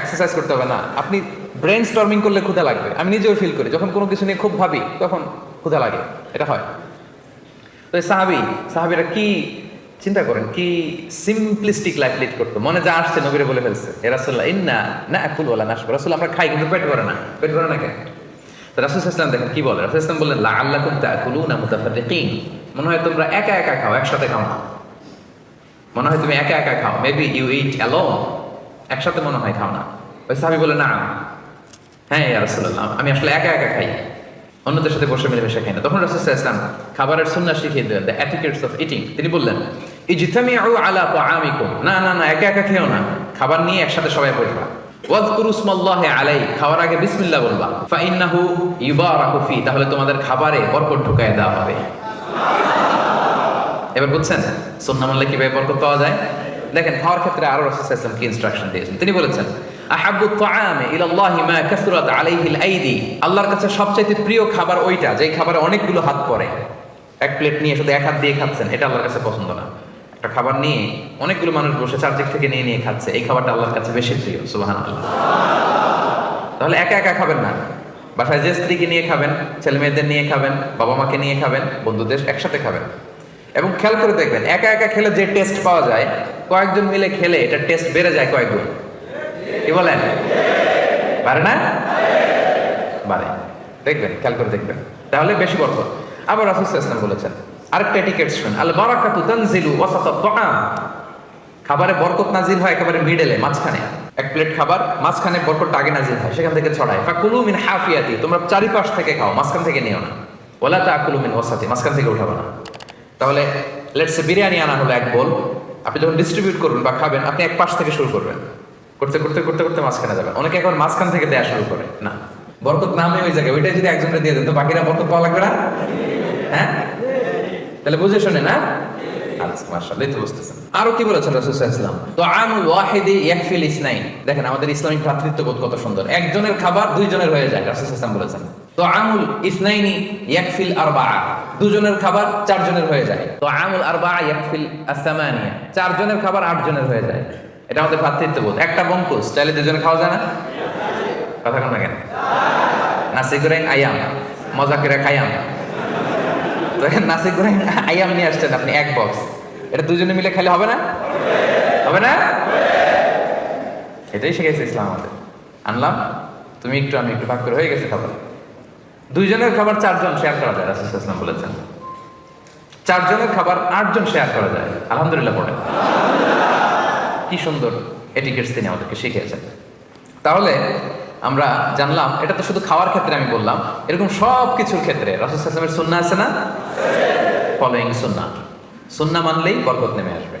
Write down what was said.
Exercise করতে হবে না। আপনি ব্রেন স্টর্মিং করলে ক্ষুধা লাগবে। আমি নিজেও ফিল করি, যখন কোনো কিছু নিয়ে খুব ভাবি, তখন ক্ষুধা লাগে। এটা হয়। তো এই সাহাবি, সাহাবিরা কি চিন্তা করেন? কি সিম্পলিস্টিক লাইফ লিড করতো? মনে যা আসছে নবীরে বলে ফেলছে রাসুল্লাহ ইন্না না একুল বলা না রাসুল, আমরা খাই, কিন্তু পেট ভরে না। পেট ভরে না কেন? তো রাসুল ইসলাম দেখেন, কি বলে? রাসুল ইসলাম বললেন লা আল্লাহ কুম তাকুলু না মুতাফারিকিন মনে হয় তোমরা একা একা খাও, একসাথে খাও না। মনে হয় তুমি একা একা খাও। মেবি ইউ ইট অ্যালোন একসাথে মনে হয় খাও না। ওই সাহাবি বলে না হ্যাঁ রাসূলুল্লাহ, আমি আসলে একা একা খাই। অন্যদের সাথে বসে মিলেমিশে খাই না। তখন রাসূল ইসলাম খাবারের সুন্নাহ শিখিয়ে দিলেন দ্য অ্যাটিকেটস অফ ইটিং তিনি বললেন, ইজতামিউ আলা তাআমিকুম। না না না, একা একা খেও না। খাবার নিয়ে একসাথে সবাই বসবা। আলাই খাওয়ার আগে বিসমিল্লাহ বলবা। ফা ইন্নাহু ইউবারাকু ফি। তাহলে তোমাদের খাবারে বরকত ঢুকায় দেওয়া হবে। এবার বুঝছেন? মানলে কীভাবে বরকত পাওয়া যায়? দেখেন, খাওয়ার ক্ষেত্রে আরও রাসূল সাল্লাল্লাহু কি ইনস্ট্রাকশন দিয়েছেন? তিনি বলেছেন, আহাব্বু তাআমি ইলাল্লাহি মা কাসরাত আলাইহিল আইদি আল্লাহর কাছে সবচাইতে প্রিয় খাবার ওইটা, যেই খাবারে অনেকগুলো হাত পড়ে। এক প্লেট নিয়ে শুধু এক হাত দিয়ে খাচ্ছেন, এটা আল্লাহর কাছে পছন্দ না। একটা খাবার নিয়ে অনেকগুলো মানুষ বসে চারদিক থেকে নিয়ে নিয়ে খাচ্ছে, এই খাবারটা আল্লাহর কাছে বেশি প্রিয়, সুবহানাল্লাহ। তাহলে একা একা খাবেন না। বাসায় যে স্ত্রীকে নিয়ে খাবেন, ছেলে মেয়েদের নিয়ে খাবেন, বাবা মাকে নিয়ে খাবেন, বন্ধুদের একসাথে খাবেন। এবং খেয়াল করে দেখবেন, একা একা খেলে যে টেস্ট পাওয়া যায় কয়েকজন মিলে খেলে এটা টেস্ট বেড়ে যায় কয়েক গুণ কি বলেন? পারে না? বাড়ে দেখবেন, খেয়াল করে দেখবেন। তাহলে বেশি বরকত আবার রাসূল ওয়াসাল্লাম বলেছেন, আরেকটা টিকেট শুনুন। আল বারাকাতু তানজিলু ওয়াসাতা তাআম। খাবারে বরকত নাজিল হয় একেবারে মিডলে মাঝখানে। এক প্লেট খাবার, মাঝখানে বরকতটা আগে নাজিল হয়, সেখান থেকে ছড়ায়। ফাকুলু মিন হাফিয়াতি, তোমরা চারিপাশ থেকে খাও, মাঝখান থেকে নিও না। ওলা তাকুলু মিন ওয়াসাতি, মাঝখান থেকে উঠাবো না। তাহলে লেটসে বিরিয়ানি আনা হলো এক বোল। আপনি যখন ডিস্ট্রিবিউট করবেন বা খাবেন, আপনি এক পাশ থেকে শুরু করবেন। করতে করতে করতে করতে মাঝখানে যাবেন। অনেকে এখন মাঝখান থেকে দেয়া শুরু করে। না। বরকত নামে ওই জায়গায় ওইটা যদি একজনকে দিয়ে দেন, তো বাকিরা বরকত পাওয়া লাগবে না? হ্যাঁ? তাহলে বুঝে শুনে না? আচ্ছা আরও কি বলেছেন রাসূল সাল্লাল্লাহু আলাইহি ওয়াহিদি ইয়াকফিল ইসনাইন। দেখেন, আমাদের ইসলামিক ভ্রাতৃত্ববোধ কত সুন্দর। একজনের খাবার দুইজনের হয়ে যায়, রাসূল সাল্লাল্লাহু বলেছেন তুআমুল ইসনাইনি ইয়াকফিল আরবাআ। দুজনের খাবার চারজনের হয়ে যায়। আরবাআ ইয়াকফিল আস-সামানিয়া। চারজনের খাবার আটজনের হয়ে যায়। এটা আমাদের ভ্রাতৃত্ববোধ একটা বঙ্কুস চাইলে দুজনে খাওয়া যায় না? কথা কোন কেন? নাসি করে আয়াম। মজা করে খায়াম তো নাসি করে আয়াম নিয়ে আসছেন আপনি, এক বক্স এটা দুজনে মিলে খেলে হবে না? হবে না? এটাই শিখেছে ইসলাম আমাদের। আনলাম, তুমি একটু, আমি একটু ভাগ করে হয়ে গেছে খাবার। দুইজনের খাবার চারজন শেয়ার করা যায়, রাসুল ইসলাম বলেছেন। চারজনের খাবার আটজন শেয়ার করা যায়, আলহামদুলিল্লাহ পড়ে। কি সুন্দর এটিকেটস তিনি আমাদেরকে শিখিয়েছেন। তাহলে আমরা জানলাম, এটা তো শুধু খাওয়ার ক্ষেত্রে আমি বললাম, এরকম সব কিছুর ক্ষেত্রে রাসুল ইসলামের সুন্না আছে না? ফলোয়িং সুন্না সুন্না মানলেই বরকত নেমে আসবে।